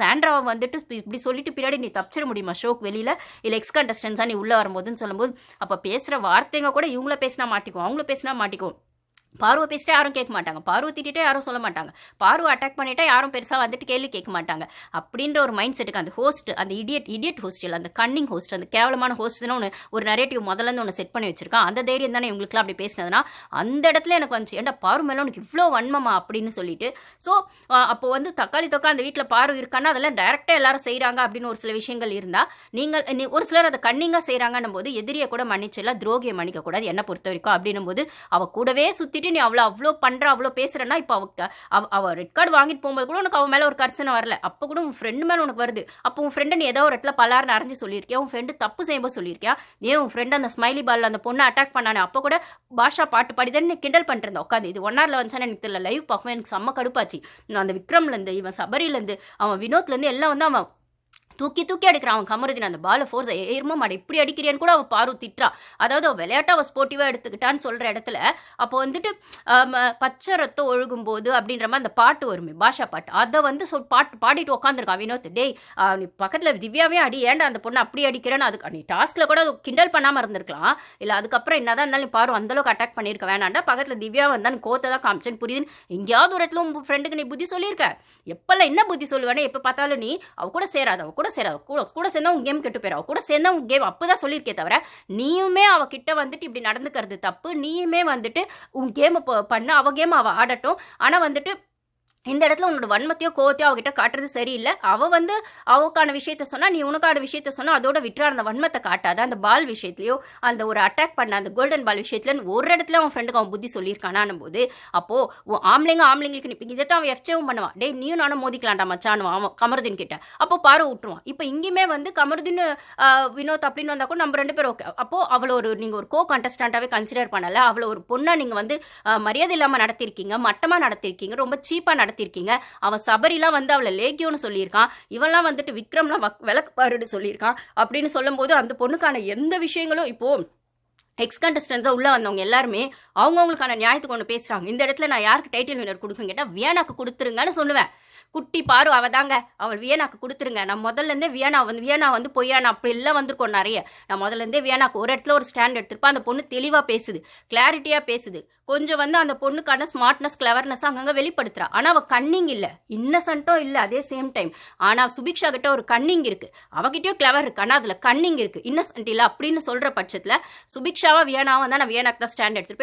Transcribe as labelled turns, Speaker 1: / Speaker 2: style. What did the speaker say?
Speaker 1: சாண்ட்ராவை வந்துட்டு இப்படி சொல்லிட்டு பின்னாடி நீ தப்பிச்சிட முடியுமா ஷோக் வெளியில்? இல்லை எக்ஸ் கண்டஸ்டன்ஸாக நீ உள்ளே வரும்போதுன்னு சொல்லும்போது அப்போ பேசுகிற வார்த்தைங்க கூட இவங்கள பேசினா மாட்டிக்கும் அவங்கள பேசினா மாட்டிக்கும். பார்வை பேசிட்டா யாரும் கேட்க மாட்டாங்க. பார்வை திட்டிட்டே யாரும் சொல்ல மாட்டாங்க. பார்வை அட்டாக் பண்ணிட்டா யாரும் பெருசாக வந்துட்டு கேள்வி கேட்க மாட்டாங்க. அப்படின்ற ஒரு மைண்ட் செட்டுக்கு அந்த ஹோஸ்ட் அந்த இடியட் இடியட் ஹோஸ்டல் அந்த கன்னிங் ஹோஸ்ட் அந்த கேவலமான ஹோஸ்ட்னு ஒன்று ஒரு நரேட்டிவ் முதல்ல இருந்து ஒன்று செட் பண்ணி வச்சிருக்கான். அந்த தைரியம் தானே இவங்களுக்குலாம் அப்படி பேசினதுனா அந்த இடத்துல எனக்கு வந்துச்சு ஏன்டா பார்வை மேலே உனக்கு இவ்வளோ வன்மமா? அப்படின்னு சொல்லிட்டு. ஸோ அப்போ வந்து தக்காளி தொக்கா அந்த வீட்டில் பார்வை இருக்கான்னா அதெல்லாம் டைரெக்டாக எல்லாரும் செய்கிறாங்க அப்படின்னு ஒரு சில விஷயங்கள் இருந்தால் நீங்கள் நீ- ஒரு சிலர் அதை கன்னிங்காக செய்கிறாங்கன்னும் போது எதிரியை கூட மன்னிச்சிடலாம் துரோகியை மன்னிக்க கூடாது என்னை பொறுத்த வரைக்கும் அப்படின்னும் போது அவள் கூடவே சுற்றிட்டு நீ அவ்வளோ அவ்வளோ பண்ணுற அவ்வளோ பேசுகிறேன்னா இப்போ அவ அவ ரெட் கார்டு வாங்கிட்டு போகும்போது கூட உனக்கு அவன் மேலே ஒரு கர்சனை வரல. அப்போ கூட உன் ஃப்ரெண்டு மேலே உனக்கு வருது. அப்போ உன் ஃப்ரெண்டை நீ ஏதோ ஒரு இடத்துல பலார்னு அரைஞ்சு சொல்லியிருக்கியா? உன் ஃப்ரெண்டு தப்பு செய்யும்போது சொல்லியிருக்கியா? ஏன் உன் ஃப்ரெண்டு அந்த ஸ்மைலி பாலில் அந்த பொண்ணை அட்டாக் பண்ணானே? அப்போ கூட பாஷா பாட்டு பாடிதான் நீ கிண்டல் பண்ணிட்டு உட்காந்து இது ஒன் ஹவரில் வந்துச்சானே எனக்கு தெரியல. லைவ் பார்க்கும் எனக்கு செம்ம கடுப்பாச்சு. நான் அந்த விக்ரம்லேருந்து இவன் சபரிலேருந்து அவன் வினோத்லேருந்து எல்லாம் வந்து அவன் தூக்கி தூக்கி அடிக்கிறான். அவன் கமருதீன் அந்த பாலை ஃபோர்ஸ் ஏறுமோ மாட இப்படி அடிக்கிறியான்னு கூட அவள் பாரு திட்டுறா. அதாவது அவள் விளையாட்டை அவள் ஸ்போர்ட்டிவாக எடுத்துக்கிட்டான்னு சொல்கிற இடத்துல அப்போ வந்துட்டு பச்சை ரத்தம் ஒழுகும் போது அப்படின்ற மாதிரி அந்த பாட்டு வருமே பாஷா பாட்டு. அதை வந்து சொல் பாட்டு பாடிட்டு உட்காந்துருக்கான் வினோத். டேய் நீ பக்கத்தில் திவ்யாவே அடி ஏன்டா அந்த பொண்ணை அப்படி அடிக்கிறேன்னு அதுக்கு நீ டாஸ்கில் கூட கிண்டல் பண்ணாமல் இருந்திருக்கலாம். இல்லை அதுக்கப்புறம் என்னதான் இருந்தாலும் நீ பாரு அந்தளவுக்கு அட்டாக் பண்ணியிருக்க வேணாண்டா. பக்கத்தில் திவ்யா வந்தால் நீ கோத்தை தான் காமிச்சேன்னு புரியுதுன்னு எங்கேயாவது ஒரு இடத்துல உன் ஃப்ரெண்டுக்கு நீ புத்தி சொல்லியிருக்க. எப்போல்லாம் என்ன புத்தி சொல்லுவேன்னு எப்போ பார்த்தாலும் நீ அவ கூட சேராத அவ கூட சேராத கூட கூட சேர்ந்தா உன் கேம் கெட்டு போயிடும் அவ கூட சேர்ந்தா உன் கேம் அப்பதான் சொல்லியிருக்கே தவிர நீயுமே அவ கிட்ட வந்துட்டு இப்படி நடந்துக்கிறது தப்பு. நீயுமே வந்துட்டு உன் கேமை பண்ண. அவ கேம் அவள் ஆடட்டும். ஆனால் வந்துட்டு இந்த இடத்துல உன்னோட வன்மத்தையோ கோவத்தையோ அவகிட்ட காட்டுறது சரியில்லை. அவ வந்து அவக்கான விஷயத்த சொன்னா நீ உனக்கான விஷயத்த சொன்னா அதோட விட்டுற. அந்த வன்மத்தை காட்டாத. அந்த பால் விஷயத்துலயோ அந்த ஒரு அட்டாக் பண்ண அந்த கோல்டன் பால் விஷயத்துல ஒரு இடத்துல அவன் ஃப்ரெண்டுக்கு அவன் புத்தி சொல்லியிருக்கானான் போது அப்போ ஆம்பளைங்க ஆம்பளைங்களுக்கு நிற்பீங்க இதை தான் அவன் எஃப்சேவும் பண்ணுவான். டேய் நீயும் நானும் மோதிக்கலாண்டா மச்சான் அவன் கமருதீன் கிட்ட. அப்போ பாரு விட்டுருவான் இப்போ இங்கேயுமே வந்து கமருதீன் வினோத் அப்படின்னு வந்தா கூட நம்ம ரெண்டு பேரும் ஓகே அப்போ அவளை ஒரு நீங்க ஒரு கோ கண்டஸ்டண்டாவே கன்சிடர் பண்ணல. அவளை ஒரு பொண்ணா நீங்க வந்து மரியாதை இல்லாம நடத்திருக்கீங்க. மட்டமா நடத்திருக்கீங்க. ரொம்ப சீப்பா நடத்தியிருக்கீங்க அவன் சபரிலாம் வந்து அவளை லேக்கியோன்னு சொல்லியிருக்கான். இவன்லாம் வந்துட்டு விக்ரம்லாம் வக்- விளக்கு பாருன்னு சொல்லியிருக்கான். அப்படின்னு சொல்லும்போது அந்த பொண்ணுக்கான எந்த விஷயங்களும் இப்போ எக்ஸ் கண்டஸ்டன்ஸாக உள்ளே வந்தவங்க எல்லாருமே அவங்கவுங்களுக்கான நியாயத்துக்கு ஒன்று பேசுகிறாங்க இந்த இடத்துல நான் யாருக்கு டைட்டில் வினர் கொடுக்குன்னு கேட்டால் வியனாக்கு கொடுத்துருங்கன்னு சொல்லுவேன். குட்டி பாரு அவ தாங்க. அவள் வியனாக்கு கொடுத்துருங்க. நான் முதல்ல இருந்தே வியனா வந்து வியனா வந்து பொய்யானா அப்படி எல்லாம் வந்திருக்கோம் நிறைய. நான் முதல்ல இருந்தே வியனாக்கு ஒரு இடத்துல ஒரு ஸ்டாண்ட் எடுத்திருப்பேன். அந்த பொண்ணு தெளிவாக பேசுது கிளாரிட்டியாக பேசுது. கொஞ்சம் வந்து அந்த பொண்ணுக்கான ஸ்மார்ட்னஸ் கிளவர்னஸ் அங்கங்கே வெளிப்படுத்துறா. ஆனால் அவள் கன்னிங் இல்லை. இன்னசென்ட்டும் இல்லை அதே சேம் டைம் ஆனால் சுபிக்ஷா கிட்ட ஒரு கன்னிங் இருக்கு. அவகிட்டயும் கிளவர் இருக்கு. ஆனால் அதில் கன்னிங் இருக்கு. இன்னசென்ட் இல்லை அப்படின்னு சொல்கிற பட்சத்தில் சுபிக்ஷாவா வியனாவா தான் நான் வியனாக்கு தான் ஸ்டாண்ட் எடுத்துருப்பேன்.